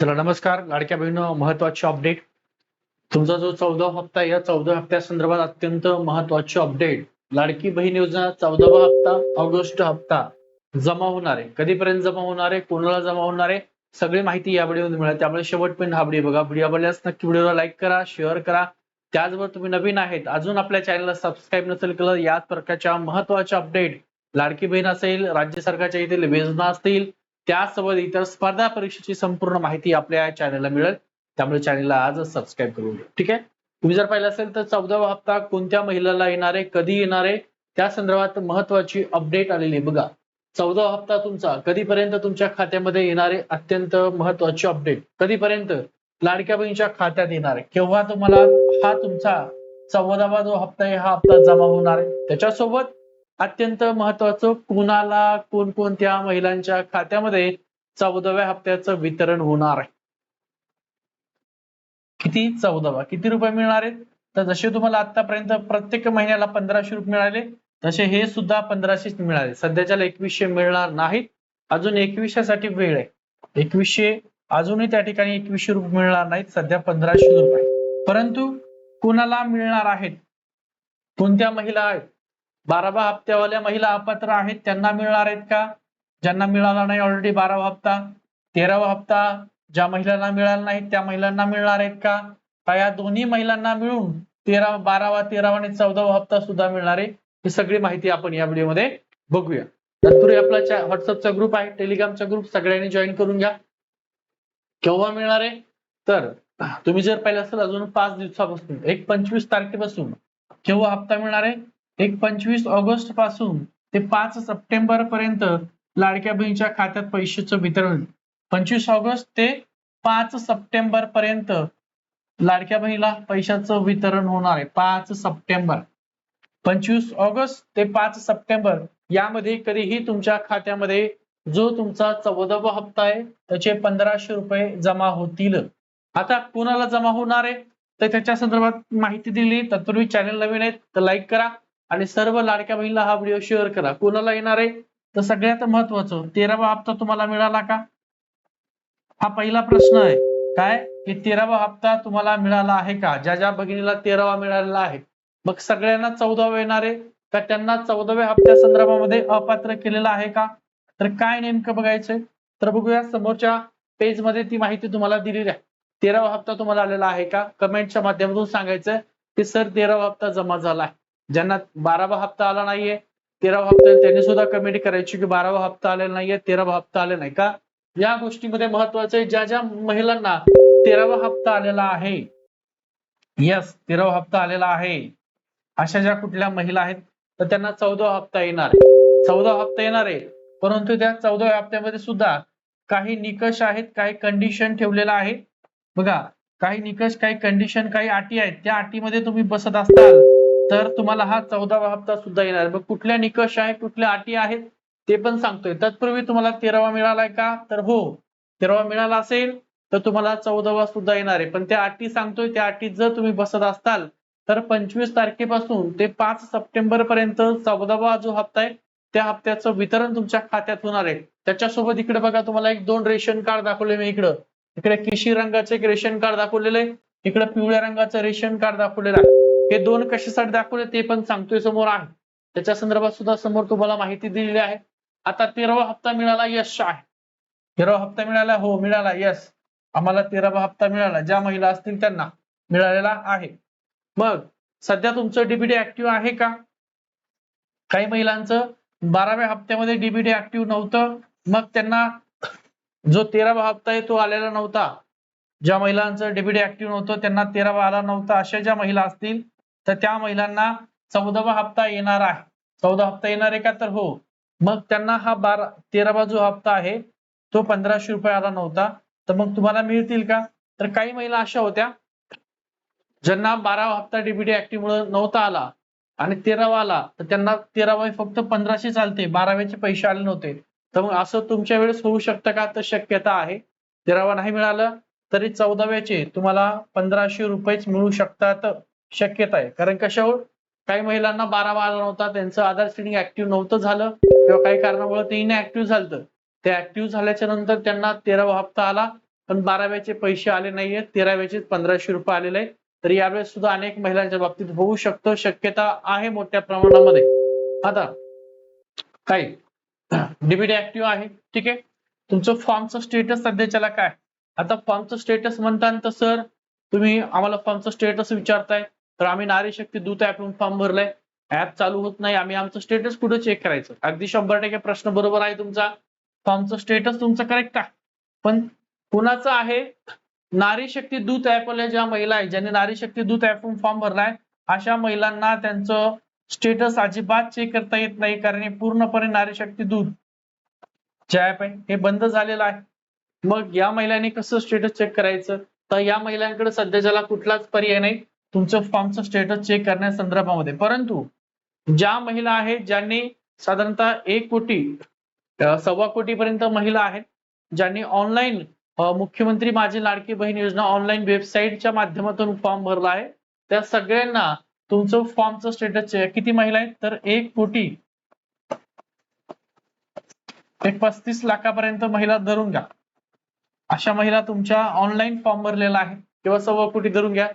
चला नमस्कार. लाडक्या बहिणीनो महत्त्वाचे अपडेट तुमचा जो चौदा हप्ता आहे या चौदा हप्त्या संदर्भात अत्यंत महत्त्वाचे अपडेट लाडकी बहीण योजना चौदावा हप्ता ऑगस्ट हप्ता जमा होणार आहे. कधीपर्यंत जमा होणार आहे? कोणाला जमा होणार आहे? सगळी माहिती या व्हिडिओमध्ये मिळेल. त्यामुळे शेवटपर्यंत हा व्हिडिओ बघा. व्हिडिओ आवडल्यास नक्की व्हिडिओला लाईक करा शेअर करा. त्याचबरोबर तुम्ही नवीन आहेत अजून आपल्या चॅनलला सबस्क्राईब नसेल केलं याच प्रकारच्या महत्त्वाच्या अपडेट लाडकी बहीण असेल राज्य सरकारच्या येथील योजना असतील त्यासोबत इतर स्पर्धा परीक्षेची संपूर्ण माहिती आपल्या चॅनलला मिळेल. त्यामुळे चॅनलला आज सबस्क्राईब करून घ्या. ठीक आहे? तुम्ही जर पाहिलं असेल तर चौदावा हप्ता कोणत्या महिलाला येणार आहे कधी येणार आहे त्या संदर्भात महत्वाची अपडेट आलेली आहे. बघा चौदा हप्ता तुमचा कधीपर्यंत तुमच्या खात्यामध्ये येणारे अत्यंत महत्वाची अपडेट कधीपर्यंत? लाडक्या बहिणीच्या खात्यात येणार. आहे केव्हा तुम्हाला हा तुमचा चौदावा जो हप्ता आहे हा हप्ता जमा होणार आहे? त्याच्यासोबत अत्यंत महत्वाचं कुणाला कोणकोणत्या महिलांच्या खात्यामध्ये चौदाव्या हप्त्याचं वितरण होणार आहे? किती चौदावा? किती रुपये मिळणार आहेत? तर जसे तुम्हाला आतापर्यंत प्रत्येक महिन्याला पंधराशे रुपये मिळाले तसे हे सुद्धा पंधराशेच मिळाले. सध्याच्याला एकवीसशे मिळणार नाहीत. अजून एकवीसशेसाठी वेळ आहे. एकवीसशे अजूनही त्या ठिकाणी एकवीसशे रुपये मिळणार नाहीत. सध्या पंधराशे रुपये. परंतु कुणाला मिळणार आहेत? कोणत्या महिला आहेत? बारावा हप्त्यावाल्या महिला अपात्र आहेत त्यांना मिळणार आहेत का? ज्यांना मिळाला नाही ऑलरेडी बारावा हप्ता. तेरावा हप्ता ज्या महिलांना मिळाला नाही त्या महिलांना मिळणार आहेत का? का या दोन्ही महिलांना मिळून तेरा बारावा तेरावा आणि चौदावा हप्ता सुद्धा मिळणार आहे? ही सगळी माहिती आपण या व्हिडिओमध्ये बघूया. तत्पूर्वी आपला व्हॉट्सअपचा ग्रुप आहे टेलिग्रामचा ग्रुप सगळ्यांनी जॉईन करून घ्या. केव्हा मिळणार आहे? तर तुम्ही जर पाहिलं असेल अजून पाच दिवसापासून एक पंचवीस तारखेपासून केव्हा हप्ता मिळणार आहे? एक पंचवीस ऑगस्टपासून ते पाच सप्टेंबर पर्यंत लाडक्या बहिणीच्या खात्यात पैशाचं वितरण. पंचवीस ऑगस्ट ते पाच सप्टेंबर पर्यंत लाडक्या बहिणीला पैशाचं वितरण होणार आहे. पाच सप्टेंबर. पंचवीस ऑगस्ट ते पाच सप्टेंबर यामध्ये कधीही तुमच्या खात्यामध्ये जो तुमचा चौदावा हप्ता आहे त्याचे पंधराशे रुपये जमा होतील. आता कोणाला जमा होणार आहे? तर त्याच्या संदर्भात माहिती दिली तत्पूर्वी चॅनल नवीन आहेत तर लाईक करा. आणि सर्व लाडक्या बहिणीला हा व्हिडिओ शेअर करा. कोणाला येणार आहे? तर सगळ्यात महत्वाचं तेरावा हप्ता तुम्हाला मिळाला का? हा पहिला प्रश्न आहे. काय? की तेरावा हप्ता तुम्हाला मिळाला आहे का? ज्या ज्या भगिनीला तेरावा मिळालेला आहे. मग सगळ्यांना चौदावा येणार आहे. का त्यांना चौदाव्या हप्त्या संदर्भामध्ये अपात्र केलेला आहे का? तर काय नेमकं बघायचंय? तर बघूया समोरच्या पेजमध्ये ती माहिती तुम्हाला दिलेली आहे. तेरावा हप्ता तुम्हाला आलेला आहे का? कमेंटच्या माध्यमातून सांगायचंय की सर तेरावा हप्ता जमा झाला आहे. ज्यांना बारावा हप्ता आला नाहीये तेरावा हप्ता त्यांनी सुद्धा कमेंट करायची की बारावा हप्ता आलेला नाहीये तेरावा हप्ता आले नाही. का? या गोष्टीमध्ये महत्वाचं आहे ज्या ज्या महिलांना तेरावा हप्ता आलेला आहे यस तेरावा हप्ता आलेला आहे अशा ज्या कुठल्या महिला आहेत तर त्यांना चौदा हप्ता येणार चौदा हप्ता येणार आहे परंतु त्या चौदा हप्त्यामध्ये सुद्धा काही निकष आहेत काही कंडिशन ठेवलेला आहे. बघा काही निकष काही कंडिशन काही अटी आहेत त्या अटीमध्ये तुम्ही बसत असताल तर तुम्हाला हा चौदावा हप्ता सुद्धा येणार मग कुठल्या निकष आहे कुठल्या अटी आहेत ते पण सांगतोय. तत्पूर्वी तुम्हाला तेरावा मिळालाय का? तर हो तेरावा मिळाला असेल तर तुम्हाला चौदावा सुद्धा येणार आहे. पण त्या अटी सांगतोय त्या अटीत जर तुम्ही बसत असताल तर पंचवीस तारखेपासून ते पाच सप्टेंबर पर्यंत चौदावा जो हप्ता आहे त्या हप्त्याचं वितरण तुमच्या खात्यात होणार आहे. त्याच्यासोबत इकडे बघा तुम्हाला एक दोन रेशन कार्ड दाखवले मी इकडं. इकडे केशी रंगाचं एक रेशन कार्ड दाखवलेलं आहे इकडे पिवळ्या रंगाचं रेशन कार्ड दाखवलेलं आहे. हे दोन कशासाठी दाखवले ते पण सांगतोय समोर आहे. त्याच्या संदर्भात सुद्धा समोर तुम्हाला माहिती दिलेली आहे. आता तेरावा हप्ता मिळाला यश आहे. तेरावा हप्ता मिळाला हो मिळाला यस आम्हाला तेरावा हप्ता मिळाला ज्या महिला असतील त्यांना मिळालेला आहे. मग सध्या तुमचं डीबीडी ऍक्टिव्ह आहे का? काही महिलांचं बाराव्या हप्त्यामध्ये डीबीडी ऍक्टिव्ह नव्हतं. मग त्यांना जो तेरावा हप्ता आहे तो आलेला नव्हता. ज्या महिलांचं डीबीडी ऍक्टिव्ह नव्हतं त्यांना तेरावा आला नव्हता. अशा ज्या महिला असतील तर त्या महिलांना चौदावा हप्ता येणार आहे. चौदा हप्ता येणार आहे का? तर हो. मग त्यांना हा बारा तेरावा जो हप्ता आहे. तो पंधराशे रुपये आला नव्हता. तर मग तुम्हाला मिळतील का? तर काही महिला अशा होत्या ज्यांना बारावा हप्ता डीबीटी ऍक्टिव्ह मुळे नव्हता आला आणि तेरावा आला. तर त्यांना तेरावा फक्त पंधराशे चालते. बाराव्याचे पैसे आले नव्हते. तर मग असं तुमच्या वेळेस होऊ शकतं का? तर शक्यता आहे. तेरावा नाही मिळालं तरी चौदाव्याचे तुम्हाला पंधराशे रुपयेच मिळू शकतात. शक्यता आहे. कारण कशावर? काही महिलांना बारावा आला नव्हता. त्यांचं आधार स्क्रीनिंग ऍक्टिव्ह नव्हतं झालं किंवा काही कारणामुळे ते ऍक्टिव्ह झालं ते ऍक्टिव्ह झाल्याच्यानंतर त्यांना तेरावा हप्ता आला पण बाराव्याचे पैसे आले नाहीये तेराव्याचे पंधराशे रुपये आलेले आहे तर यावेळेस सुद्धा अनेक महिलांच्या बाबतीत होऊ शकतं. शक्यता आहे मोठ्या प्रमाणामध्ये. आता काय? डीबीडी ऍक्टिव्ह आहे. ठीक आहे? तुमचं फॉर्मचं स्टेटस सध्याच्याला काय? आता फॉर्मचं स्टेटस म्हणताना तर सर तुम्ही आम्हाला फॉर्मचं स्टेटस विचारताय. तर आम्ही नारी शक्ती दूत ऍपवरून फॉर्म भरलाय. ऍप चालू होत नाही. आम्ही आमचं स्टेटस कुठे चेक करायचं? अगदी शंभर टक्के प्रश्न बरोबर आहे तुमचा. फॉर्मचं स्टेटस तुमचं करेक्ट आहे पण कुणाचं आहे? नारी शक्ती दूत ऍपवाल्या ज्या महिला आहेत ज्यांनी नारी शक्ती दूत ऍपवरून फॉर्म भरलाय अशा महिलांना त्यांचं स्टेटस अजिबात चेक करता येत नाही कारण हे पूर्णपणे नारी शक्ती दूत. जे ऍप आहे हे बंद झालेलं आहे. मग या महिलांनी कसं स्टेटस चेक करायचं? तर या महिलांकडे सध्या ज्याला कुठलाच पर्याय नाही. तुमचं फॉर्मचं स्टेटस चेक करण्या संदर्भामध्ये. परंतु ज्या महिला आहेत ज्यांनी साधारणतः एक कोटी सव्वा कोटी पर्यंत महिला आहेत ज्यांनी ऑनलाईन मुख्यमंत्री माझी लाडकी बहीण योजना ऑनलाईन वेबसाईटच्या माध्यमातून फॉर्म भरला आहे त्या सगळ्यांना तुमचं फॉर्मचं स्टेटस किती महिला आहेत? तर एक कोटी एक पस्तीस लाखापर्यंत महिला धरून घ्या. अशा महिला तुमच्या ऑनलाईन फॉर्म भरलेला आहे किंवा सव्वा कोटी धरून घ्या.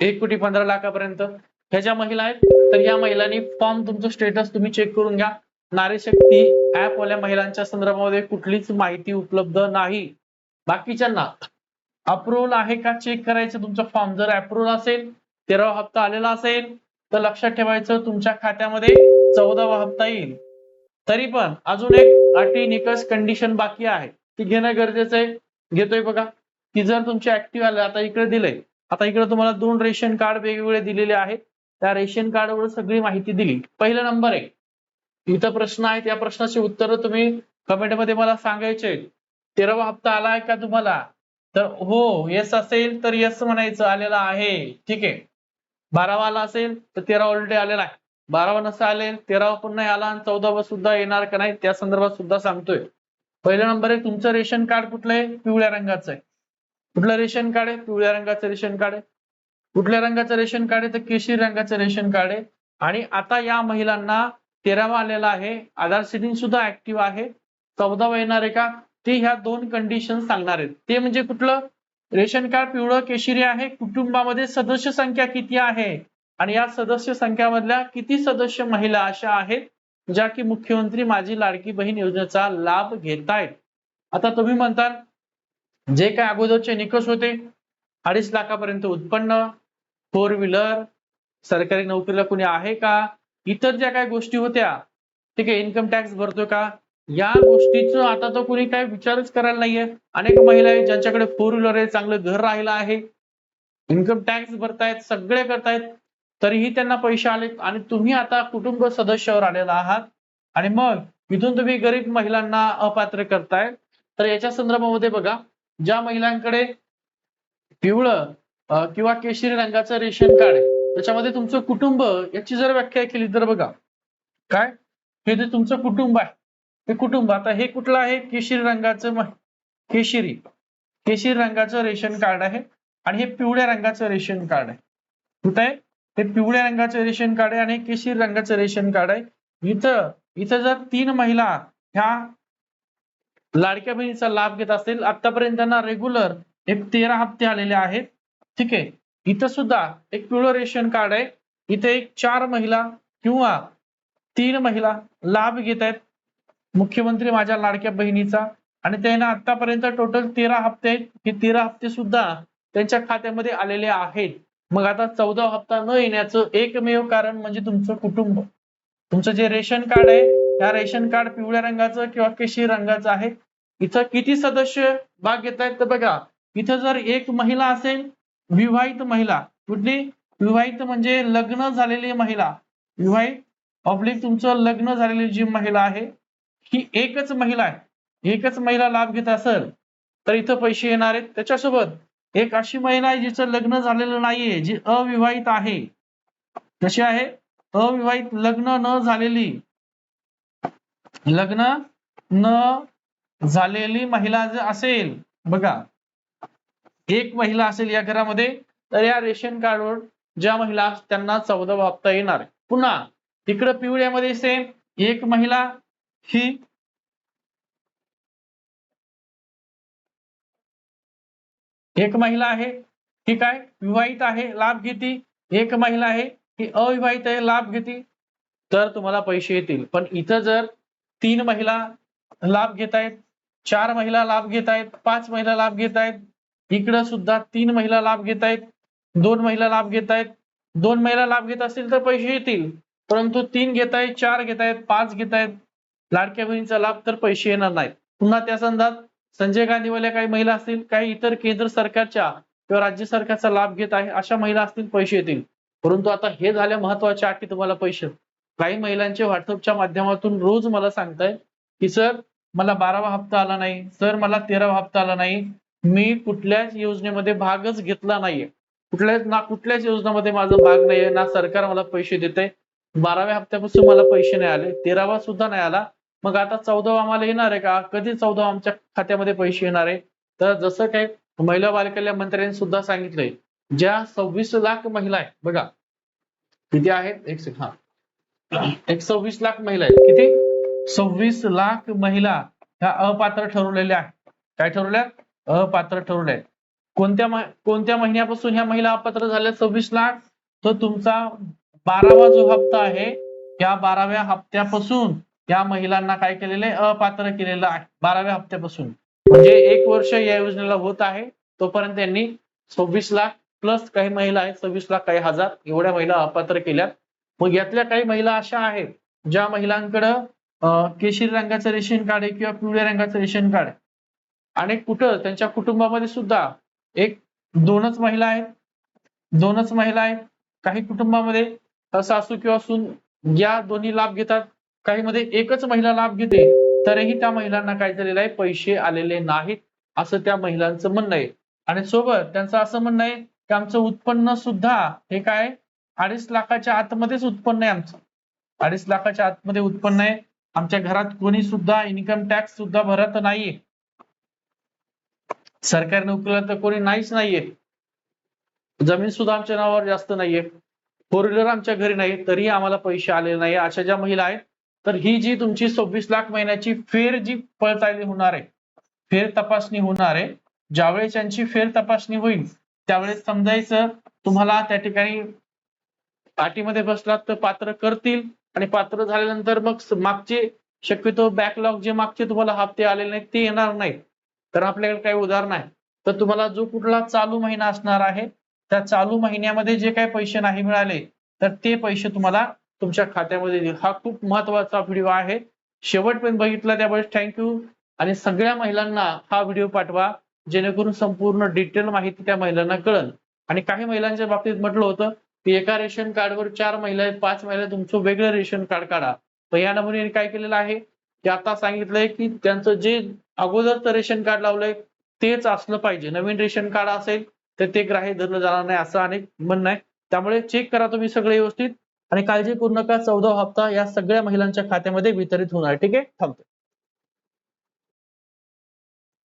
एक कोटी पंधरा लाखापर्यंत. ह्या ज्या महिला आहेत तर या महिलांनी फॉर्म तुमचं स्टेटस तुम्ही चेक करून घ्या. नारी शक्ती ऍप वाल्या महिलांच्या संदर्भामध्ये कुठलीच माहिती उपलब्ध नाही. बाकीच्यांना अप्रुव्हल आहे का चेक करायचं तुमचा फॉर्म जर अप्रुव्हल असेल तेरावा हप्ता आलेला असेल तर लक्षात ठेवायचं तुमच्या खात्यामध्ये चौदावा हप्ता येईल. तरी पण अजून एक अटी निकष कंडिशन बाकी आहे. ती घेणं गरजेचं आहे. घेतोय बघा. की जर तुमची ऍक्टिव्ह आले आता इकडे दिलंय. आता इकडे तुम्हाला दोन रेशन कार्ड वेगवेगळे दिलेले आहेत. त्या रेशन कार्डवर सगळी माहिती दिली. पहिला नंबर आहे इथं प्रश्न आहे त्या प्रश्नाची उत्तर तुम्ही कमेंटमध्ये मला सांगायचे तेरावा हप्ता आहे का तुम्हाला? तर हो येस असेल तर येस म्हणायचं. आलेला आहे. ठीक आहे. बारावा आला असेल तर तेरा ऑलरेडी आलेला आहे. बारावा नसा आले तेरावा पण नाही आला आणि चौदावा सुद्धा येणार का नाही त्या संदर्भात सुद्धा सांगतोय. पहिला नंबर आहे तुमचं रेशन कार्ड कुठलं आहे? पिवळ्या रंगाचं आहे. कुठलं रेशन कार्ड आहे? पिवळ्या रंगाचं रेशन कार्ड आहे. कुठल्या रंगाचं रेशन कार्ड आहे? तर केशरी रंगाचं रेशन कार्ड आहे. आणि आता या महिलांना तेरावा आलेला आहे. आधार सिटिंग सुद्धा ऍक्टिव्ह आहे. चौदावा येणार आहे का? ते ह्या दोन कंडिशन सांगणार आहेत. ते म्हणजे कुठलं? रेशन कार्ड पिवळं केशरी आहे. कुटुंबामध्ये सदस्य संख्या किती आहे? आणि या सदस्य संख्यामधल्या किती सदस्य महिला अशा आहेत ज्या की मुख्यमंत्री माझी लाडकी बहीण योजनेचा लाभ घेतायत? आता तुम्ही म्हणताल जे काय अगोदरचे निकष होते अडीच लाखापर्यंत उत्पन्न फोर व्हीलर सरकारी नोकरीला कोणी आहे का? इतर ज्या काही गोष्टी होत्या ठीक आहे इन्कम टॅक्स भरतोय का? या गोष्टीचं आता तर कोणी काय विचारच करायला नाहीये. अनेक महिला आहेत ज्यांच्याकडे फोर व्हीलर आहे चांगलं घर राहिलं आहे. इन्कम टॅक्स भरतायत सगळे करतायत तरीही त्यांना पैसे आलेत. आणि तुम्ही आता कुटुंब सदस्यावर आलेला आहात. आणि मग इथून तुम्ही गरीब महिलांना अपात्र करताय तर याच्या संदर्भामध्ये बघा ज्या महिलांकडे पिवळं किंवा केशरी रंगाचं रेशन कार्ड आहे त्याच्यामध्ये तुमचं कुटुंब याची जर व्याख्या केली तर बघा. काय? हे जे तुमचं कुटुंब आहे हे कुटुंब आता हे कुठलं आहे? केशरी रंगाचं केशरी. केशरी रंगाचं रेशन कार्ड आहे आणि हे पिवळ्या रंगाचं रेशन कार्ड आहे. कुठं आहे? हे पिवळ्या रंगाचं रेशन कार्ड आहे आणि केशरी रंगाचं रेशन कार्ड आहे. इथं इथं जर तीन महिला ह्या लाडक्या बहिणीचा लाभ घेत असतील. आतापर्यंत त्यांना रेग्युलर एक तेरा हप्ते आलेले आहेत. ठीक आहे. इथं सुद्धा एक पिवळं रेशन कार्ड आहे. इथे एक चार महिला किंवा तीन महिला लाभ घेत आहेत. मुख्यमंत्री माझ्या लाडक्या बहिणीचा आणि त्यांना आतापर्यंत टोटल तेरा हप्ते आहेत. हे तेरा हप्ते सुद्धा त्यांच्या खात्यामध्ये आलेले आहेत. मग आता चौदा हप्ता न येण्याचं एकमेव कारण म्हणजे तुमचं कुटुंब. तुमचं जे रेशन कार्ड आहे ह्या रेशन कार्ड पिवळ्या रंगाचं किंवा केशरी रंगाचं आहे. इथं किती सदस्य भाग घेत आहेत तर बघा. इथं जर एक महिला असेल विवाहित महिला कुठली? विवाहित म्हणजे लग्न झालेली महिला. विवाहित पब्लिक तुमचं लग्न झालेली जी महिला आहे ही एकच महिला आहे. एकच महिला लाभ घेत असेल तर इथं पैसे येणार आहेत. त्याच्यासोबत एक अशी महिला आहे जिचं लग्न झालेलं नाहीये जी अविवाहित आहे. कशी आहे? अविवाहित लग्न न झालेली लग्न न झालेली महिला जर असेल बघा एक महिला असेल या घरामध्ये तर या रेशन कार्डवर ज्या महिला त्यांना चौदा वापता येणार पुन्हा तिकडं पिवळ्यामध्ये सेम एक महिला ही एक महिला आहे ठीक आहे विवाहित आहे लाभ घेती. एक महिला आहे ही अविवाहित आहे लाभ घेती. तर तुम्हाला पैसे येतील. पण इथं जर तीन महिला लाभ घेत आहेत चार महिला लाभ घेत आहेत पाच महिला लाभ घेत आहेत. इकडं सुद्धा तीन महिला लाभ घेत आहेत दोन महिला लाभ घेत आहेत. दोन महिला लाभ घेत असतील तर पैसे येतील परंतु तीन घेत आहेत चार घेत आहेत पाच घेत आहेत. लाडक्या बहिणीचा लाभ तर पैसे येणार नाहीत. पुन्हा त्या संदर्भात संजय गांधीवाल्या काही महिला असतील काही इतर केंद्र सरकारच्या किंवा राज्य सरकारचा लाभ घेत आहे अशा महिला असतील पैसे येतील. परंतु आता हे झाल्या महत्त्वाच्या अटी तुम्हाला पैसे काही महिलांचे व्हॉट्सअपच्या माध्यमातून रोज मला सांगताय की सर मला बारावा हप्ता आला नाही. सर मला तेरावा हप्ता आला नाही. मी कुठल्याच योजनेमध्ये भागच घेतला नाहीये. कुठल्याच ना कुठल्याच योजनामध्ये माझा भाग नाहीये. ना सरकार मला पैसे देते बाराव्या हप्त्यापासून मला पैसे नाही आले. तेरावा सुद्धा नाही आला. मग आता चौदावा आम्हाला येणार आहे का? कधी चौदा आमच्या खात्यामध्ये पैसे येणार आहे? तर जसं काही महिला बालकल्याण मंत्र्यांनी सुद्धा सांगितलंय ज्या सव्वीस लाख महिला आहेत बघा किती आहेत? एक सेकंड हा. एक सव्वीस लाख महिला आहेत. किती? सव्वीस लाख महिला ह्या अपात्र ठरवलेल्या आहेत. काय ठरवल्या? अपात्र ठरवल्या आहेत. कोणत्या कोणत्या महिन्यापासून ह्या महिला अपात्र झाल्या सव्वीस लाख? तर तुमचा बारावा जो हप्ता आहे या बाराव्या हप्त्यापासून या महिलांना काय केलेलं आहे? अपात्र केलेलं आहे. बाराव्या हप्त्यापासून. म्हणजे एक वर्ष या योजनेला होत आहे. तोपर्यंत त्यांनी सव्वीस लाख प्लस काही महिला आहेत सव्वीस लाख काही हजार एवढ्या महिला अपात्र केल्या मग यातल्या काही महिला अशा आहेत ज्या महिलांकडं केशरी रंगाचं रेशन कार्ड आहे किंवा पिवळ्या रंगाचं रेशन कार्ड आहे. आणि कुठं त्यांच्या कुटुंबामध्ये सुद्धा एक दोनच महिला आहेत. दोनच महिला आहेत. काही कुटुंबामध्ये सासू किंवा सून या दोन्ही लाभ घेतात. काही मध्ये एकच महिला लाभ घेते तरीही त्या महिलांना काय झालेलं आहे पैसे आलेले नाहीत असं त्या महिलांचं म्हणणं आहे. आणि सोबत त्यांचं असं म्हणणं आहे की आमचं उत्पन्न सुद्धा हे काय अडीच लाखाच्या आतमध्येच उत्पन्न आहे आमचं. अडीच लाखाच्या आतमध्ये उत्पन्न आहे. आमच्या घरात कोणी सुद्धा इन्कम टॅक्स सुद्धा भरत नाहीये. सरकारी नोकरीला तर कोणी नाहीच नाहीये. जमीन सुद्धा आमच्या नावावर जास्त नाहीये. फोर व्हीलर आमच्या घरी नाही तरीही आम्हाला पैसे आलेले नाही अशा ज्या महिला आहेत तर ही जी तुमची सव्वीस लाख महिन्याची फेर जी पडताळणी होणार आहे फेर तपासणी होणार आहे ज्यावेळेस यांची फेर तपासणी होईल त्यावेळेस समजायचं तुम्हाला त्या ठिकाणी पाठीमध्ये बसलात तर पात्र करतील आणि पात्र झाल्यानंतर मग मागचे शक्यतो बॅकलॉग जे मागचे तुम्हाला हप्ते आलेले नाहीत ते येणार नाहीत. तर आपल्याकडे काही उदाहरण आहे. तर तुम्हाला जो कुठला चालू महिना असणार आहे त्या चालू महिन्यामध्ये जे काही पैसे नाही मिळाले तर ते पैसे तुम्हाला तुमच्या खात्यामध्ये येतील हा खूप महत्त्वाचा व्हिडिओ आहे. शेवटपर्यंत बघितला त्यामुळे थँक्यू आणि सगळ्या महिलांना हा व्हिडिओ पाठवा जेणेकरून संपूर्ण डिटेल माहिती त्या महिलांना कळल आणि काही महिलांच्या बाबतीत म्हटलं होतं की एका रेशन कार्डवर चार महिला आहेत पाच महिला तुमचं वेगळं रेशन कार्ड काढा. तर या नमुने काय केलेलं आहे? की आता सांगितलंय की त्यांचं जे अगोदरचं रेशन कार्ड लावलंय तेच असलं पाहिजे. नवीन रेशन कार्ड असेल तर ते ग्राह्य धरलं जाणार नाही असं अनेक म्हणणं आहे. त्यामुळे चेक करा तुम्ही सगळे व्यवस्थित आणि काळजी करू नका. चौदा हप्ता या सगळ्या महिलांच्या खात्यामध्ये वितरित होणार. ठीक आहे? थांबतो